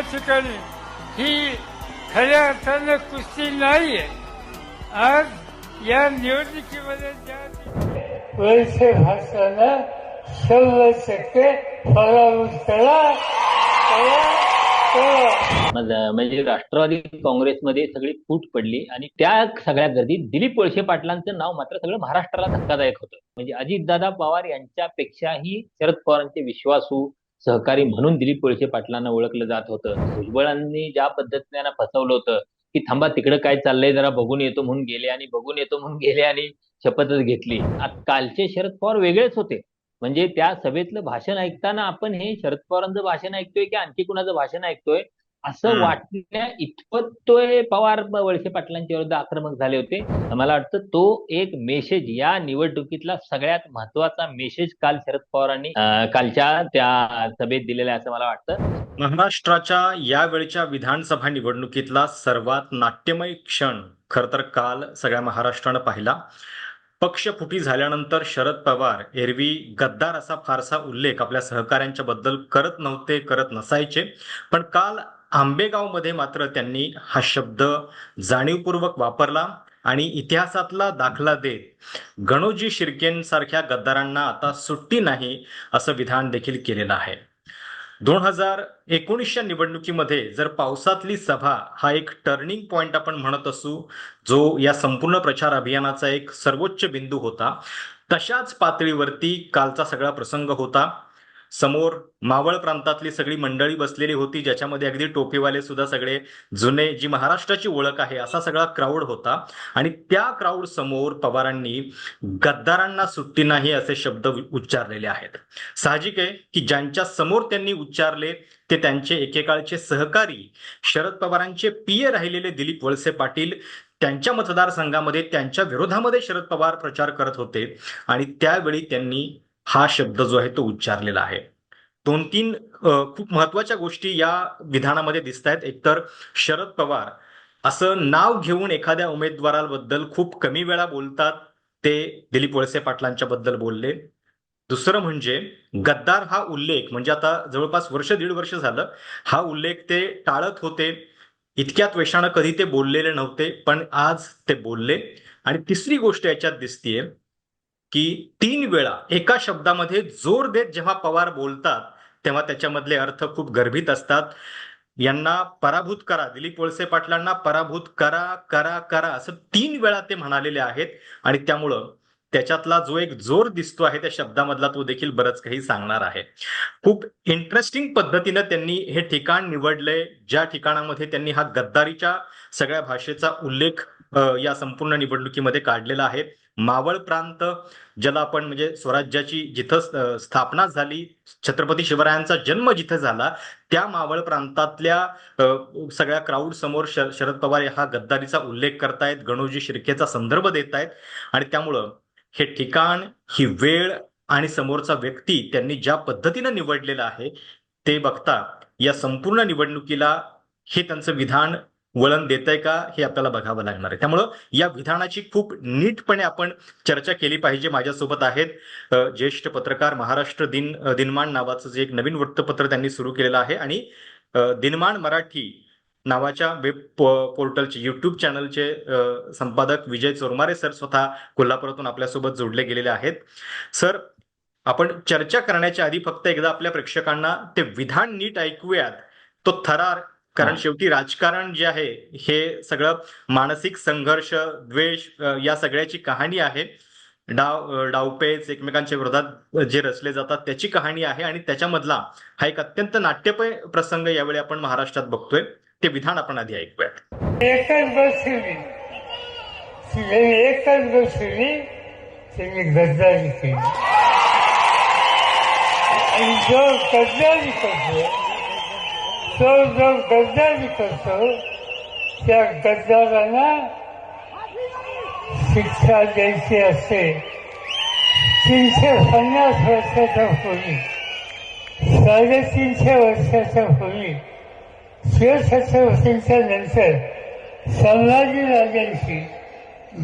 या ठिकाणी ही खऱ्या अर्थानं कुस्ती नाहीये. आज या निवडणुकीमध्ये ज्या वैसे भाषाला शंभर टक्के पराभूत करा करा करा मग म्हणजे राष्ट्रवादी काँग्रेसमध्ये सगळी फूट पडली आणि त्या सगळ्या गर्दीत दिलीप वळसे पाटलांचं नाव मात्र सगळं महाराष्ट्राला धक्कादायक होतं. म्हणजे अजितदादा पवार यांच्यापेक्षाही शरद पवारांचे विश्वासू सहकारी म्हणून दिलीप कोळशे पाटलांना ओळखलं जात होतं. भुजबळांनी ज्या पद्धतीने त्यांना फसवलं होतं की थांबा तिकडे काय चाललंय जरा बघून येतो म्हणून गेले आणि बघून येतो म्हणून गेले आणि शपथच घेतली. आता कालचे शरद पवार वेगळेच होते. म्हणजे त्या सभेतलं भाषण ऐकताना आपण हे शरद पवारांचं भाषण ऐकतोय की आणखी कुणाचं भाषण ऐकतोय? असं. वाटण्या इतपत तो हे पवार वळसे पाटलांच्या विरुद्ध आक्रमक झाले होते मला वाटतं तो एक मेसेज या निवडणुकीतला सगळ्यात महत्त्वाचा मेसेज काल शरद पवारांनी कालच्या त्या सभेत दिलेला आहे असं मला वाटतं. महाराष्ट्राच्या यावेळच्या विधानसभा निवडणुकीतला सर्वात नाट्यमय क्षण खर तर काल सगळ्या महाराष्ट्रानं पाहिला. पक्षफुटी झाल्यानंतर शरद पवार एरवी गद्दार असा फारसा उल्लेख आपल्या सहकाऱ्यांच्या बद्दल करत नव्हते करत नसायचे. पण काल आंबेगावमध्ये मात्र त्यांनी हा शब्द जाणीवपूर्वक वापरला आणि इतिहासातला दाखला देत गणोजी शिर्केंसारख्या गद्दारांना आता सुट्टी नाही असं विधान देखील केलेलं आहे. दोन हजार एकोणीसच्या निवडणुकीमध्ये जर पावसातली सभा हा एक टर्निंग पॉइंट आपण म्हणत असू जो या संपूर्ण प्रचार अभियानाचा एक सर्वोच्च बिंदू होता तशाच पातळीवरती कालचा सगळा प्रसंग होता. समोर मावळ प्रांतातली सगळी मंडळी बसलेली होती ज्याच्यामध्ये अगदी टोपीवाले सुद्धा सगळे जुने जी महाराष्ट्राची ओळख आहे असा सगळा क्राऊड होता. आणि त्या क्राऊड समोर पवारांनी गद्दारांना सुट्टी नाही असे शब्द उच्चारलेले आहेत. साहजिक आहे की ज्यांच्या समोर त्यांनी उच्चारले ते त्यांचे एकेकाळचे सहकारी शरद पवारांचे पिये राहिलेले दिलीप वळसे पाटील त्यांच्या मतदारसंघामध्ये त्यांच्या विरोधामध्ये शरद पवार प्रचार करत होते. आणि त्यावेळी त्यांनी हा शब्द जो आहे तो उच्चारलेला आहे. दोन तीन खूप महत्त्वाच्या गोष्टी या विधानामध्ये दिसत आहेत एकतर शरद पवार असं नाव घेऊन एखाद्या उमेदवाराबद्दल खूप कमी वेळा बोलतात ते दिलीप वळसे पाटलांच्या बद्दल बोलले. दुसरं म्हणजे गद्दार हा उल्लेख म्हणजे आता जवळपास वर्ष दीड वर्ष झालं हा उल्लेख ते टाळत होते. इतक्यात वेशानं कधी ते बोललेले नव्हते पण आज ते बोलले. आणि तिसरी गोष्ट याच्यात दिसतीये की तीन वेळा एका शब्दामध्ये जोर देत जेव्हा पवार बोलतात तेव्हा त्याच्यामधले अर्थ खूप गर्भित असतात. यांना पराभूत करा दिलीप वळसे पाटलांना पराभूत करा करा करा असं तीन वेळा ते म्हणालेले आहेत. आणि त्यामुळं त्याच्यातला जो एक जोर दिसतो आहे त्या शब्दामधला तो देखील बरंच काही सांगणार आहे. खूप इंटरेस्टिंग पद्धतीनं त्यांनी हे ठिकाण निवडलंय. ज्या ठिकाणामध्ये त्यांनी हा गद्दारीच्या सगळ्या भाषेचा उल्लेख या संपूर्ण निवडणुकीमध्ये काढलेला आहे. मावळ प्रांत ज्याला आपण म्हणजे स्वराज्याची जिथं स्थापना झाली छत्रपती शिवरायांचा जन्म जिथं झाला त्या मावळ प्रांतातल्या सगळ्या क्राऊड समोर शरद पवार हा गद्दारीचा उल्लेख करतायत गणोजी शिर्केचा संदर्भ देत आहेत आणि त्यामुळं हे ठिकाण ही वेळ आणि समोरचा व्यक्ती त्यांनी ज्या पद्धतीनं निवडलेला आहे ते बघता या संपूर्ण निवडणुकीला हे त्यांचं विधान वळण देत आहे का हे आपल्याला बघावं लागणार आहे. त्यामुळं या विधानाची खूप नीटपणे आपण चर्चा केली पाहिजे. माझ्यासोबत आहेत ज्येष्ठ पत्रकार महाराष्ट्र दिन दिनमान नावाचं जे एक नवीन वृत्तपत्र त्यांनी सुरू केलेलं आहे आणि दिनमान मराठी नावाच्या वेब पो- पोर्टलचे युट्यूब चॅनलचे संपादक विजय चोरमारे सर स्वतः कोल्हापुरातून आपल्यासोबत जोडले गेलेले आहेत. सर आपण चर्चा करण्याच्या आधी फक्त एकदा आपल्या प्रेक्षकांना ते विधान नीट ऐकूयात. तो थरार कारण. शेवटी राजकारण जे आहे हे सगळं मानसिक संघर्ष द्वेष या सगळ्याची कहाणी आहे. डाव डावपेच एकमेकांच्या विरोधात जे रचले जातात त्याची कहाणी आहे आणि त्याच्यामधला हा एक अत्यंत नाट्यमय प्रसंग यावेळी आपण महाराष्ट्रात बघतोय. ते विधान आपण आधी ऐकूयात. एकच बसली एकच बसली त्यांनी गद्दारी केली. आणि जो गद्दारी करतो तो जो गद्दारी करतो त्या गद्दारांना शिक्षा द्यायची असते तीनशे पन्नास वर्षाच्या होईल साडेतीनशे वर्षाचा होईल शिवछत्रपतींच्या नंतर संभाजी राजांची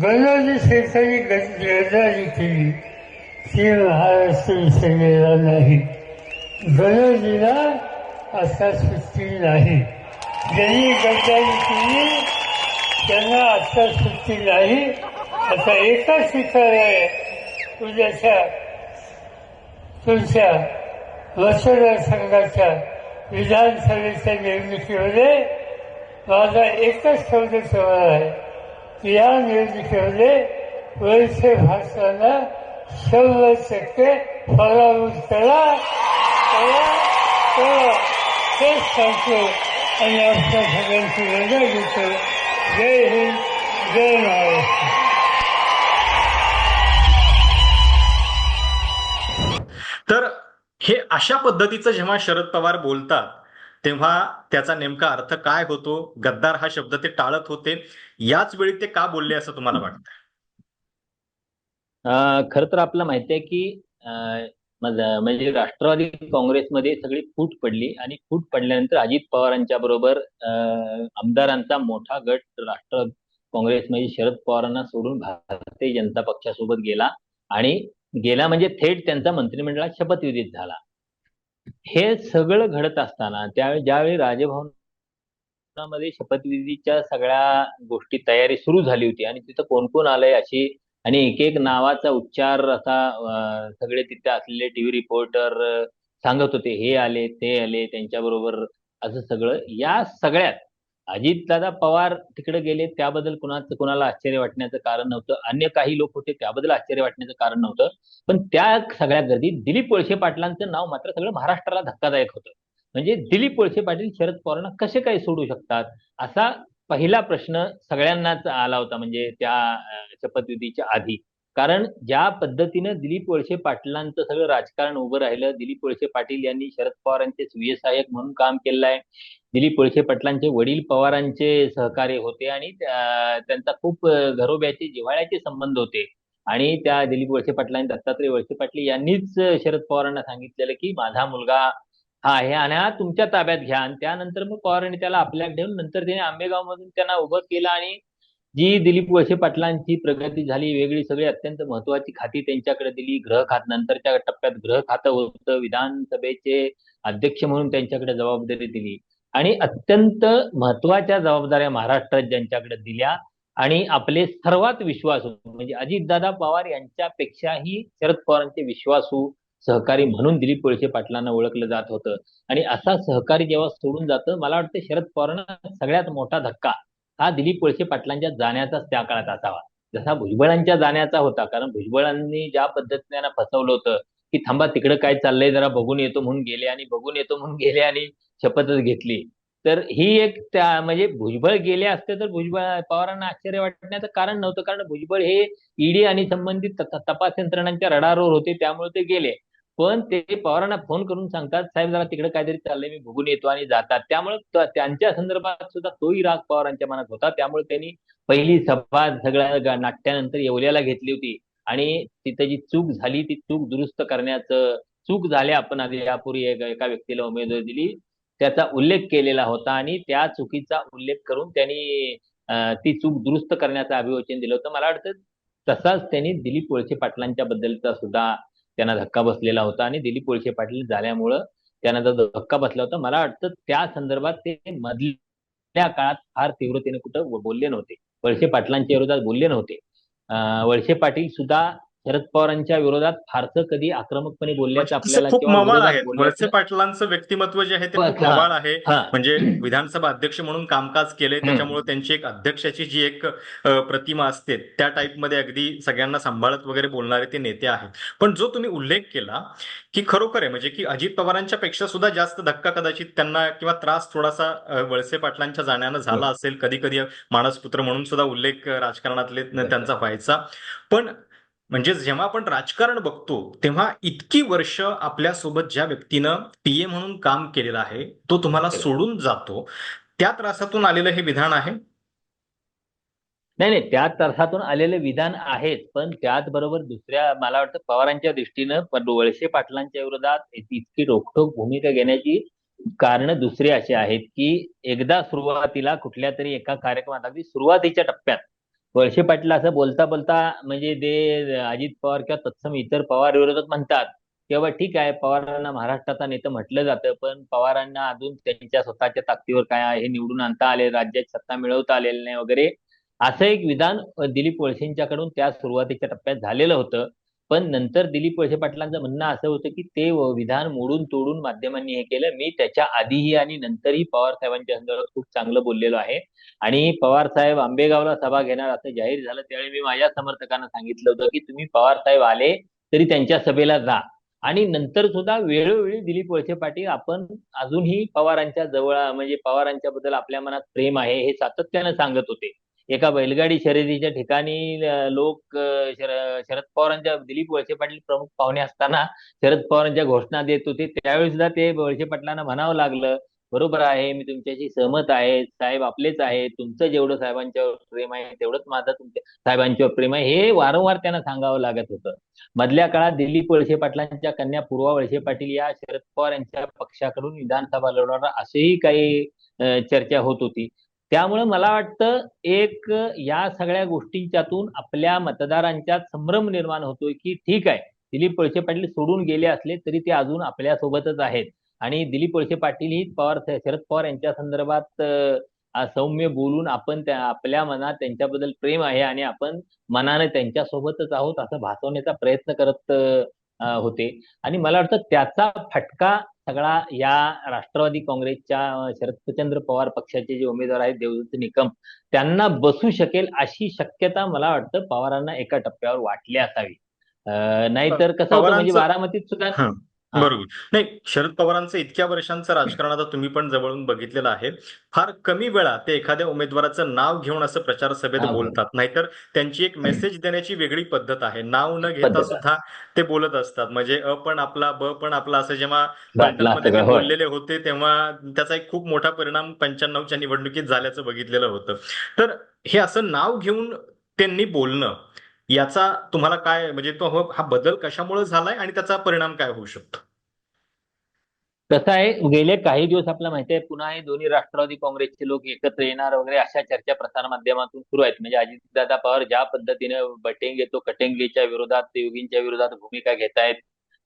गणोजी शेतकरी गद्दारी केली. ती महाराष्ट्र विसरलेला नाही. गणोजीला आता सुट्टी नाही. ज्यांनी गद्दारी केली त्यांना आता सुट्टी नाही. आता एकच विचार आहे. उद्याच्या तुमच्या मतदारसंघाच्या विधानसभेच्या निवडणुकीमध्ये माझा एकच शब्द ठेवला आहे. की या निवडणुकीमध्ये वैसे भाषांना शंभर टक्के पराभूत करा करा सांगतो आणि आपल्या सगळ्यांची रजा घेतो जय हिंद जय महाराष्ट्र तर हे अशा पद्धतीचं जेव्हा शरद पवार बोलतात तेव्हा त्याचा नेमका अर्थ काय होतो? गद्दार हा शब्द ते टाळत होते. याच वेळी ते का बोलले असं तुम्हाला वाटतं? खर तर आपल्याला माहिती आहे की म्हणजे राष्ट्रवादी काँग्रेसमध्ये सगळी फूट पडली आणि फूट पडल्यानंतर अजित पवारांच्या बरोबर आमदारांचा मोठा गट राष्ट्र काँग्रेसमध्ये शरद पवारांना सोडून भारतीय जनता पक्षासोबत गेला आणि गेला म्हणजे थेट त्यांचा मंत्रिमंडळात शपथविधीत झाला. हे सगळं घडत असताना त्यावेळी ज्यावेळी राजभवनामध्ये शपथविधीच्या सगळ्या गोष्टी तयारी सुरू झाली होती आणि तिथं कोण कोण आलंय अशी आणि एक एक नावाचा उच्चार असा सगळे तिथे असलेले टीव्ही रिपोर्टर सांगत होते हे आले ते आले त्यांच्याबरोबर असं सगळं. या सगळ्यात अजितदादा पवार तिकडे गेले त्याबद्दल कुणाचं कुणाला आश्चर्य वाटण्याचं कारण नव्हतं. अन्य काही लोक होते त्याबद्दल आश्चर्य वाटण्याचं कारण नव्हतं. पण त्या सगळ्या गर्दीत दिलीप वळसे पाटलांचं नाव मात्र सगळं महाराष्ट्राला धक्कादायक होतं. म्हणजे दिलीप वळसे पाटील शरद पवारांना कसे काही सोडू शकतात? असा पहिला प्रश्न सगळ्यांनाच आला होता म्हणजे त्या शपथविधीच्या आधी. कारण ज्या पद्धतीनं दिलीप वळसे पाटलांचं सगळं राजकारण उभं राहिलं दिलीप वळसे पाटील यांनी शरद पवारांचे सुविय सहाय्यक म्हणून काम केलं आहे दिलीप वळसे पाटलांचे वडील पवारांचे सहकार्य होते आणि त्यांचा खूप घरोब्याचे जिव्हाळ्याचे संबंध होते. आणि त्या दिलीप वळसे पाटलांनी दत्तात्रय वळसे पाटील यांनीच शरद पवारांना सांगितलेलं की माझा मुलगा हा आहे आणि हा तुमच्या ताब्यात घ्या. आणि त्यानंतर मग पवारांनी त्याला आपल्यात ठेवून नंतर त्याने आंबेगाव मधून त्यांना उभं केलं आणि जी दिलीप वळसे पाटलांची प्रगती झाली वेगळी सगळी अत्यंत महत्वाची खाती त्यांच्याकडे दिली. ग्रह खात नंतरच्या टप्प्यात ग्रह खातं होतं. विधानसभेचे अध्यक्ष म्हणून त्यांच्याकडे जबाबदारी दिली. आणि अत्यंत महत्त्वाच्या जबाबदाऱ्या महाराष्ट्रात ज्यांच्याकडे दिल्या. आणि आपले सर्वात विश्वासू म्हणजे अजितदादा पवार यांच्यापेक्षाही शरद पवारांचे विश्वासू सहकारी म्हणून दिलीप वळसे पाटलांना ओळखलं जात होतं. आणि असा सहकारी जेव्हा सोडून जातं मला वाटतं शरद पवारांना सगळ्यात मोठा धक्का हा दिलीप वळसे पाटलांच्या जाण्याचाच त्या काळात असावा. जसा भुजबळांच्या जाण्याचा होता कारण भुजबळांनी ज्या पद्धतीने फसवलं होतं की थांबा तिकडे काय चाललंय जरा बघून येतो म्हणून गेले आणि बघून येतो म्हणून गेले आणि शपथच घेतली. तर ही एक त्या म्हणजे भुजबळ गेले असते तर भुजबळ पवारांना आश्चर्य वाटण्याचं कारण नव्हतं. कारण भुजबळ हे ईडी आणि संबंधित तपास यंत्रणांच्या रडारवर होते त्यामुळे ते गेले. पण ते पवारांना फोन करून सांगतात साहेब जरा तिकडे काहीतरी चाललंय मी भुगून येतो आणि जातात. त्यामुळे त्यांच्या संदर्भात सुद्धा तोही राग पवारांच्या मनात होता. त्यामुळे त्यांनी पहिली सभा सगळ्या नाट्यानंतर येवल्याला घेतली होती. आणि तिथं जी चूक झाली ती चूक दुरुस्त करण्याचं चूक झाल्या आपण आधी यापूर्वी एका व्यक्तीला उमेदवारी दिली त्याचा उल्लेख केलेला होता. आणि त्या चुकीचा उल्लेख करून त्यांनी ती चूक दुरुस्त करण्याचं अभिवचन दिलं होतं. मला वाटतं तसाच त्यांनी दिलीप वळसे पाटलांच्या बद्दलचा सुद्धा त्यांना धक्का बसलेला होता आणि दिलीप कोळशे पाटील झाल्यामुळं त्यांना जो धक्का बसला होता मला वाटतं त्या संदर्भात ते मधल्या काळात फार तीव्रतेने कुठं बोलले नव्हते. वळसे पाटलांच्या विरोधात बोलले नव्हते. अं, वळसे पाटील सुद्धा शरद पवारांच्या विरोधात फारसं कधी आक्रमकपणे बोलल्याचं तसे आपल्याला खूप मवाळ वळसे पाटलांचं व्यक्तिमत्व जे आहे ते हा. खूप मवाळ आहे. हा. म्हणजे विधानसभा अध्यक्ष म्हणून कामकाज केले त्याच्यामुळे त्यांची एक अध्यक्षाची जी एक प्रतिमा असते त्या टाईपमध्ये अगदी सगळ्यांना सांभाळत वगैरे बोलणारे ते नेते आहेत. पण जो तुम्ही उल्लेख केला की खरोखर आहे म्हणजे की अजित पवारांच्या पेक्षा सुद्धा जास्त धक्का कदाचित त्यांना किंवा त्रास थोडासा वळसे पाटलांच्या जाण्यानं झाला असेल कधी कधी मानसपुत्र म्हणून सुद्धा उल्लेख राजकारणातले त्यांचा व्हायचा. पण म्हणजे जेव्हा आपण राजकारण बघतो तेव्हा इतकी वर्ष आपल्यासोबत ज्या व्यक्तीनं पीए म्हणून काम केलेलं आहे तो तुम्हाला सोडून जातो. त्या त्रासातून आलेलं हे विधान आहे? नाही नाही त्या तर्फातून आलेलं विधान आहेच पण त्याचबरोबर दुसऱ्या मला वाटतं पवारांच्या दृष्टीनं पण वळसे पाटलांच्या विरोधात इतकी रोखठोक भूमिका घेण्याची कारण दुसरी अशी आहेत की एकदा सुरुवातीला कुठल्या तरी एका कार्यक्रमात अगदी सुरुवातीच्या टप्प्यात वळसे पाटील असं बोलता बोलता म्हणजे ते अजित पवार किंवा तत्सम इतर पवार विरोधक म्हणतात. किंवा ठीक आहे पवारांना महाराष्ट्राचा नेता म्हटलं जातं पण पवारांना अजून त्यांच्या स्वतःच्या ताकदीवर काय आहे हे निवडून आणता आले राज्यात सत्ता मिळवता आलेली नाही वगैरे असं एक विधान दिलीप वळसेंच्याकडून त्या सुरुवातीच्या टप्प्यात झालेलं होतं. पण नंतर दिलीप वळसे पाटलांचं म्हणणं असं होतं की ते विधान मोडून तोडून माध्यमांनी हे केलं. मी त्याच्या आधीही आणि नंतरही पवार साहेबांच्या संदर्भात खूप चांगलं बोललेलो आहे. आणि पवार साहेब आंबेगावला सभा घेणार असं जाहीर झालं. त्यावेळी मी माझ्या समर्थकांना सांगितलं होतं की तुम्ही पवार साहेब आले तरी त्यांच्या सभेला जा. आणि नंतर सुद्धा वेळोवेळी दिलीप वळसे पाटील आपण अजूनही पवारांच्या जवळ म्हणजे पवारांच्या बद्दल आपल्या मनात प्रेम आहे हे सातत्यानं सांगत होते. एका बैलगाडी शर्यतीच्या ठिकाणी लोक शरद पवारांच्या दिलीप वळसे पाटील प्रमुख पाहुणे असताना शरद पवारांच्या घोषणा देत होते. त्यावेळी सुद्धा ते वळसे पाटलांना म्हणावं लागलं बरोबर आहे मी तुमच्याशी सहमत आहे साहेब आपलेच आहे तुमचं जेवढं साहेबांच्यावर प्रेम आहे तेवढंच माझं तुमच्या साहेबांच्यावर प्रेम आहे. हे वारंवार त्यांना सांगावं लागत होतं. मधल्या काळात दिलीप वळसे पाटलांच्या कन्या पूर्वा वळसे पाटील या शरद पवार यांच्या पक्षाकडून विधानसभा लढवणार असेही काही चर्चा होत होती. त्यामुळे मला वाटतं एक या सगळ्या गोष्टींच्यातून आपल्या मतदारांच्या संभ्रम निर्माण होतोय की ठीक आहे दिलीप वळसे पाटील सोडून गेले असले तरी ते अजून आपल्या सोबतच आहेत. आणि दिलीप वळसे पाटील ही पवार शरद पवार यांच्या संदर्भात सौम्य बोलून आपण त्या आपल्या मनात त्यांच्याबद्दल प्रेम आहे आणि आपण मनाने त्यांच्यासोबतच आहोत असं भासवण्याचा प्रयत्न करत होते. आणि मला वाटतं त्याचा फटका सगळा या राष्ट्रवादी काँग्रेसच्या शरदचंद्र पवार पक्षाचे जे उमेदवार आहेत देवदत्त निकम त्यांना बसू शकेल अशी शक्यता मला वाटतं पवारांना एका टप्प्यावर वाटली असावी. नाहीतर कसं होतं म्हणजे बारामतीत सुद्धा हा. बरोबर नाही शरद पवारांचं इतक्या वर्षांचं राजकारण आता तुम्ही पण जवळून बघितलेलं आहे फार कमी वेळा ते एखाद्या उमेदवाराचं नाव घेऊन असं प्रचार सभेत. बोलतात नाहीतर त्यांची एक मेसेज देण्याची वेगळी पद्धत आहे नाव न घेता पद्धत आहे. सुद्धा ते बोलत असतात म्हणजे अ पण आपला ब पण आपला असं जेव्हा बाटला फलटणमध्ये ते सगळं होय. बोललेले होते तेव्हा त्याचा एक खूप मोठा परिणाम पंच्याण्णवच्या निवडणुकीत झाल्याचं बघितलेलं होतं तर हे असं नाव घेऊन त्यांनी बोलणं याचा तुम्हाला काय म्हणजे तो हो- हा बदल कशामुळे झालाय आणि त्याचा परिणाम काय होऊ शकतो? कसं आहे गेले काही दिवस आपल्याला माहिती आहे पुन्हा हे दोन्ही राष्ट्रवादी काँग्रेसचे लोक एकत्र येणार वगैरे अशा चर्चा प्रसार माध्यमातून सुरू आहेत. म्हणजे अजितदादा पवार ज्या पद्धतीने बटेंगे तो कटेंगेच्या विरोधात योगींच्या विरोधात भूमिका घेतायत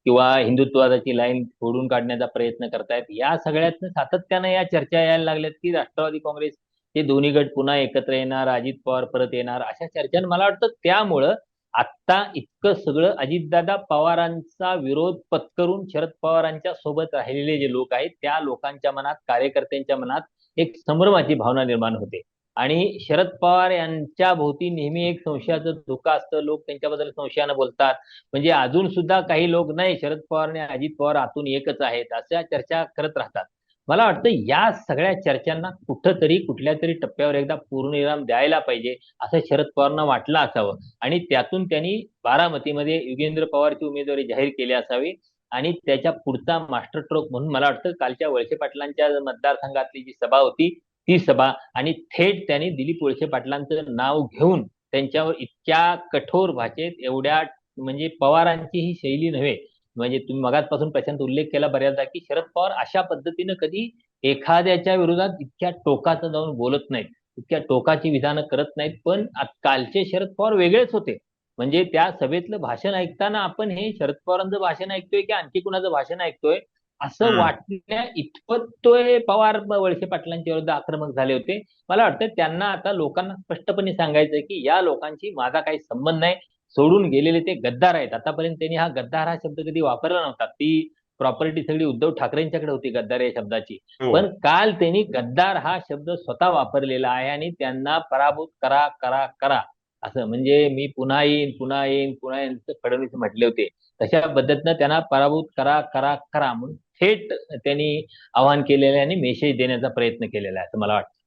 किंवा हिंदुत्वाची लाईन फोडून काढण्याचा प्रयत्न करतायत या सगळ्यातनं सातत्यानं या चर्चा यायला लागल्यात की राष्ट्रवादी काँग्रेस ते दोन्ही गट पुन्हा एकत्र येणार अजित पवार परत येणार अशा चर्चा मला वाटतं त्यामुळं आत्ता इतकं सगळं अजितदादा पवारांचा विरोध पत्करून शरद पवारांच्या सोबत राहिलेले जे लोक आहेत त्या लोकांच्या मनात कार्यकर्त्यांच्या मनात एक संभ्रमाची भावना निर्माण होते. आणि शरद पवार यांच्या भोवती नेहमी एक संशयाचं धोका असतं. लोक त्यांच्याबद्दल संशयानं बोलतात. म्हणजे अजून सुद्धा काही लोक नाही शरद पवार आणि अजित पवार आतून एकच आहेत अशा चर्चा करत राहतात. मला वाटतं या सगळ्या चर्चांना कुठंतरी कुठल्या तरी टप्प्यावर एकदा पूर्णविराम द्यायला पाहिजे असं शरद पवारांना वाटलं असावं. आणि त्यातून त्यांनी बारामतीमध्ये युगेंद्र पवारची उमेदवारी जाहीर केली असावी. आणि त्याच्या पुढचा मास्टर स्ट्रोक म्हणून मला वाटतं कालच्या वळसे पाटलांच्या मतदारसंघातली जी सभा होती ती सभा आणि थेट त्यांनी दिलीप वळसे पाटलांचं नाव घेऊन त्यांच्यावर इतक्या कठोर भाषेत एवढ्या म्हणजे पवारांची ही शैली नव्हे म्हणजे तुम्ही मगाचपासून प्रशांत उल्लेख केला बऱ्याचदा की शरद पवार अशा पद्धतीनं कधी एखाद्याच्या विरोधात इतक्या टोकाचं जाऊन बोलत नाहीत इतक्या टोकाची विधानं करत नाहीत. पण कालचे शरद पवार वेगळेच होते. म्हणजे त्या सभेतलं भाषण ऐकताना आपण हे शरद पवारांचं भाषण ऐकतोय की आणखी कुणाचं भाषण ऐकतोय? असं. वाटण्या इतपत तो हे पवार वळसे पाटलांच्या विरुद्ध आक्रमक झाले होते. मला वाटतं त्यांना आता लोकांना स्पष्टपणे सांगायचंय की या लोकांशी माझा काही संबंध नाही. सोडून गेलेले ते गद्दार आहेत. आतापर्यंत त्यांनी हा गद्दार हा शब्द कधी वापरला नव्हता. ती प्रॉपर्टी सगळी उद्धव ठाकरेंच्याकडे होती गद्दार या शब्दाची. हो. पण काल त्यांनी गद्दार हा शब्द स्वतः वापरलेला आहे आणि त्यांना पराभूत करा करा करा. असं म्हणजे मी पुन्हा येईन पुन्हा येईन पुन्हा येईन असं फडणवीस म्हटले होते. तशा पद्धतीनं त्यांना पराभूत करा करा करा म्हणून थेट त्यांनी आवाहन केलेलं आहे आणि मेसेज देण्याचा प्रयत्न केलेला आहे असं मला वाटतं.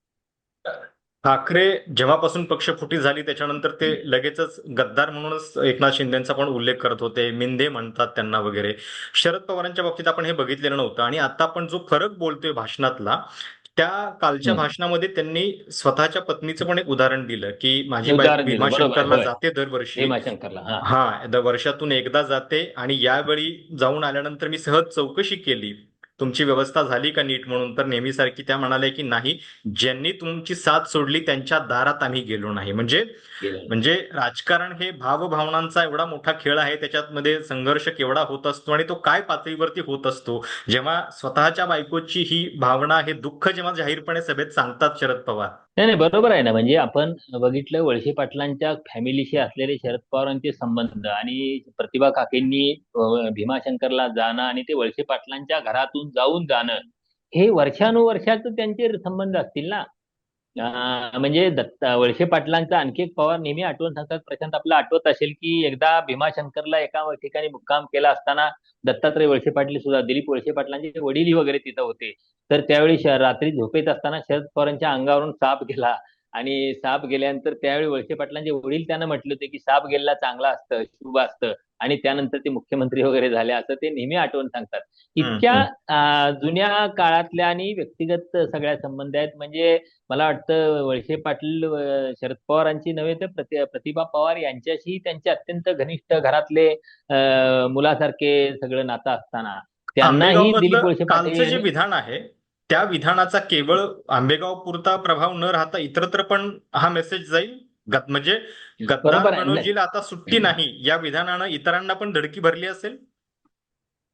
ठाकरे जेव्हापासून पक्षफुटी झाली त्याच्यानंतर ते लगेचच गद्दार म्हणूनच एकनाथ शिंदेचा पण उल्लेख करत होते मिंदे म्हणतात त्यांना वगैरे. शरद पवारांच्या बाबतीत आपण हे बघितलेलं नव्हतं आणि आता आपण जो फरक बोलतोय भाषणातला त्या कालच्या. भाषणामध्ये त्यांनी स्वतःच्या पत्नीचं पण एक उदाहरण दिलं की माझी बायको भीमाशंकरला. जाते दरवर्षी. हा. हा द- वर्षातून एकदा जाते आणि यावेळी जाऊन आल्यानंतर मी सहज चौकशी केली. तुमची व्यवस्था झाली का नीट म्हणून? तर नेहमीसारखी त्या म्हणाल्या की नाही ज्यांनी तुमची साथ सोडली त्यांच्या दारात आम्ही गेलो नाही. म्हणजे म्हणजे राजकारण हे भावभावनांचा एवढा मोठा खेळ आहे त्याच्यामध्ये संघर्ष केवढा होत असतो आणि तो काय पातळीवरती होत असतो? जेव्हा स्वतःच्या बायकोची ही भावना हे दुःख जेव्हा जाहीरपणे सभेत सांगतात शरद पवार नाही नाही बरोबर आहे ना. म्हणजे आपण बघितलं वळसे पाटलांच्या फॅमिलीशी असलेले शरद पवारांचे संबंध आणि प्रतिभा काकेंनी भीमाशंकरला जाणं आणि ते वळसे पाटलांच्या घरातून जाऊन जाणं हे वर्षानुवर्षाचं त्यांचे संबंध असतील ना. म्हणजे दत्ता वळसे पाटलांचा आणखी एक पवार नेहमी आठवण सांगतात. प्रशांत आपला आठवत असेल की एकदा भीमाशंकरला एका ठिकाणी मुक्काम केला असताना दत्तात्रय वळसे पाटील सुद्धा दिलीप वळसे पाटलांचे वडील वगैरे तिथं होते. तर त्यावेळी रात्री झोपेत असताना शरद पवारांच्या अंगावरून साप गेला. आणि साप गेल्यानंतर त्यावेळी वळसे पाटलांचे वडील त्यांना म्हटले होते की साप गेलेला चांगला असतं शुभ असतं आणि त्यानंतर ते मुख्यमंत्री वगैरे झाले असं ते नेहमी आठवण सांगतात. इतक्या जुन्या काळातल्या आणि व्यक्तिगत सगळ्या संबंध आहेत. म्हणजे मला वाटतं वळसे पाटील शरद पवारांची नव्हे तर प्रति प्रतिभा पवार यांच्याशी त्यांचे अत्यंत घनिष्ठ घरातले मुलासारखे सगळं नातं असताना त्यांनाही दिलीप वळसे पाटील जे विधान आहे त्या विधानाचा केवळ आंबेगाव पुरता प्रभाव न राहता इतरत्र पण हा मेसेज जाईल? म्हणजे गद्दार. मनोजीला आता सुट्टी नाही. या विधानानं इतरांना पण धडकी भरली असेल?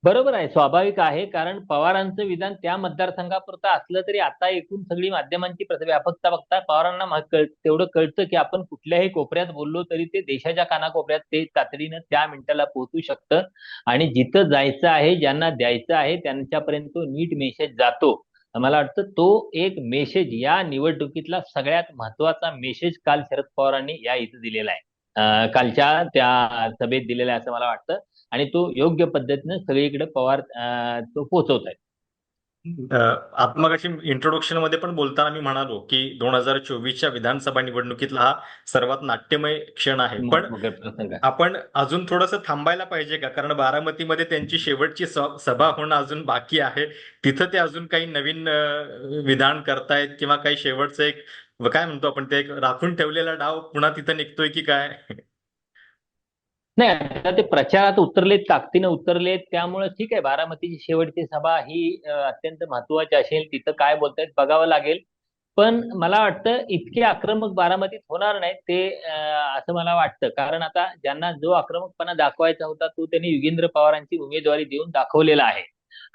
बरोबर आहे. स्वाभाविक आहे. कारण पवारांचं विधान त्या मतदारसंघापुरतं असलं तरी आता एकूण सगळी माध्यमांची व्यापकता बघता पवारांना तेवढं कळतं की आपण कुठल्याही कोपऱ्यात बोललो तरी ते देशाच्या कानाकोपऱ्यात ते तातडीनं त्या मिनिटाला पोहोचू शकतं. आणि जिथं जायचं आहे ज्यांना द्यायचं आहे त्यांच्यापर्यंत तो नीट मेसेज जातो. मला वाटतं तो एक मेसेज या निवडणुकीतला सगळ्यात महत्त्वाचा मेसेज काल शरद पवारांनी या इथं दिलेला आहे. कालच्या त्या सभेत दिलेला आहे असं मला वाटतं. आणि तो योग्य पद्धतीनं सगळीकडे पवार तो पोहोचवत आहे आता मग इंट्रोडक्शनमध्ये पण बोलताना मी म्हणालो की दोन हजार चोवीसच्या विधानसभा निवडणुकीतला हा सर्वात नाट्यमय क्षण आहे. पण. आपण अजून थोडंसं थांबायला पाहिजे का? कारण बारामतीमध्ये त्यांची शेवटची सभा होणं अजून बाकी आहे. तिथं ते अजून काही नवीन विधान करतायत किंवा काही शेवटचं एक काय म्हणतो आपण ते एक राखून ठेवलेला डाव पुन्हा तिथं निघतोय की काय? नाही आता ते प्रचारात उतरलेत ताकदीनं उतरलेत त्यामुळे ठीक आहे बारामतीची शेवटची सभा ही अत्यंत महत्वाची असेल तिथं काय बोलतायत बघावं लागेल. पण मला वाटतं इतके आक्रमक बारामतीत होणार नाही ते असं मला वाटतं. कारण आता ज्यांना जो आक्रमकपणा दाखवायचा होता तो त्यांनी युगेंद्र पवारांची उमेदवारी देऊन दाखवलेला आहे.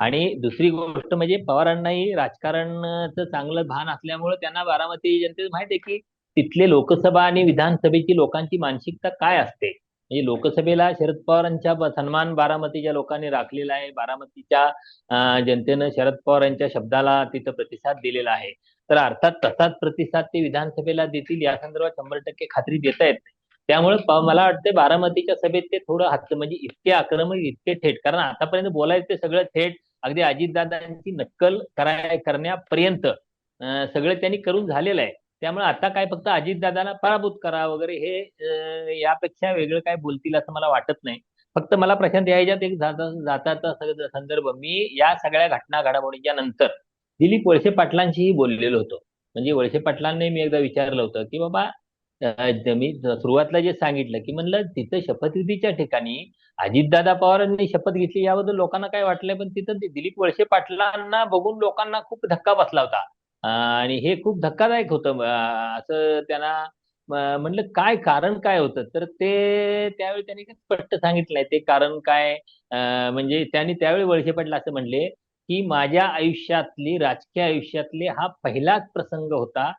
आणि दुसरी गोष्ट म्हणजे पवारांनाही राजकारणाचं चांगलं भान असल्यामुळे त्यांना बारामती जनतेला माहिती आहे की तिथले लोकसभा आणि विधानसभेची लोकांची मानसिकता काय असते? म्हणजे लोकसभेला शरद पवारांच्या सन्मान बारामतीच्या लोकांनी राखलेला आहे. बारामतीच्या जनतेनं शरद पवार यांच्या शब्दाला तिथं प्रतिसाद दिलेला आहे. तर अर्थात तसाच प्रतिसाद ते विधानसभेला देतील या संदर्भात शंभर टक्के खात्री देता येत नाही. त्यामुळे मला वाटतं बारामतीच्या सभेत ते थोडं हात म्हणजे इतके आक्रमक इतके थेट कारण आतापर्यंत बोलायचं सगळं थेट अगदी अजितदादांची नक्कल कराय करण्यापर्यंत सगळं त्यांनी करून झालेलं आहे. त्यामुळे आता काय फक्त अजितदादांना पराभूत करा वगैरे हे यापेक्षा वेगळं काय बोलतील असं मला वाटत नाही. फक्त मला प्रशांत या ह्याच्यात एक जाता जाताचा संदर्भ. मी या सगळ्या घटना घडामोडीच्या नंतर दिलीप वळसे पाटलांशीही बोललेलो होतो. म्हणजे वळसे पाटलांनी मी एकदा विचारलं होतं की बाबा मी सुरुवातीला जे सांगितलं की म्हणलं तिथं शपथविधीच्या ठिकाणी अजितदादा पवारांनी शपथ घेतली याबद्दल लोकांना काय वाटलंय? पण तिथं दिलीप वळसे पाटलांना बघून लोकांना खूप धक्का बसला होता. आणि हे खूप धक्कादायक होतं. असं त्यांना म्हणलं काय कारण काय होतं? तर ते त्यावेळी त्यांनी स्पष्ट सांगितलंय. ते कारण काय? म्हणजे त्यांनी त्यावेळी वळसे पाटील असं म्हणले की माझ्या आयुष्यातली राजकीय आयुष्यातले हा पहिलाच प्रसंग होता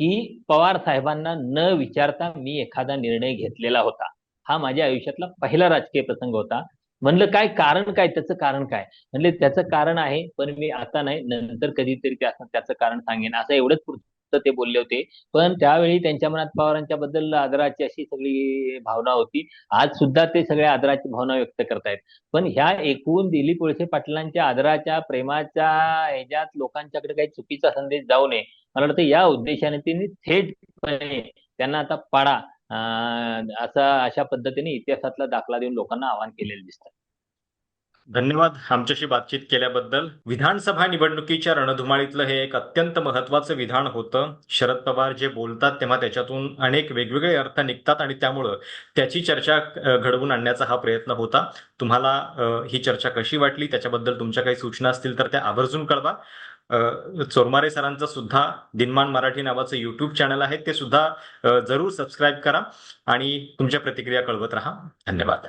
की पवार साहेबांना न विचारता मी एखादा निर्णय घेतलेला होता. हा माझ्या आयुष्यातला पहिला राजकीय प्रसंग होता. म्हणलं काय कारण काय? त्याचं कारण काय? म्हणले त्याचं कारण आहे पण मी आता नाही नंतर कधीतरी त्याचं कारण सांगेन. असं एवढंच पुरतं ते बोलले होते. पण त्यावेळी त्यांच्या मनात पवारांच्या बद्दल आदराची अशी सगळी भावना होती. आज सुद्धा ते सगळ्या आदराची भावना व्यक्त करतायत. पण ह्या एकूण दिलीप वळसे पाटलांच्या आदराच्या प्रेमाच्या ह्याच्यात लोकांच्याकडे काही चुकीचा संदेश जाऊ नये. मला वाटतं या उद्देशाने त्यांनी थेटपणे त्यांना आता पाडा. असा अशा पद्धतीने इतिहासातला दाखला देऊन लोकांना आवाहन केलेलं दिसतं धन्यवाद आमच्याशी बातचीत केल्याबद्दल. विधानसभा निवडणुकीच्या रणधुमाळीतलं हे एक अत्यंत महत्वाचं विधान होतं. शरद पवार जे बोलतात तेव्हा त्याच्यातून अनेक वेगवेगळे अर्थ निघतात आणि त्यामुळं त्याची चर्चा घडवून आणण्याचा हा प्रयत्न होता. तुम्हाला ही चर्चा कशी वाटली? त्याच्याबद्दल तुमच्या काही सूचना असतील तर त्या आवर्जून कळवा. चोरमारे सरांचं सुद्धा दिनमान मराठी नावाचं युट्यूब चॅनल आहे. ते सुद्धा जरूर सबस्क्राईब करा आणि तुमच्या प्रतिक्रिया कळवत राहा. धन्यवाद.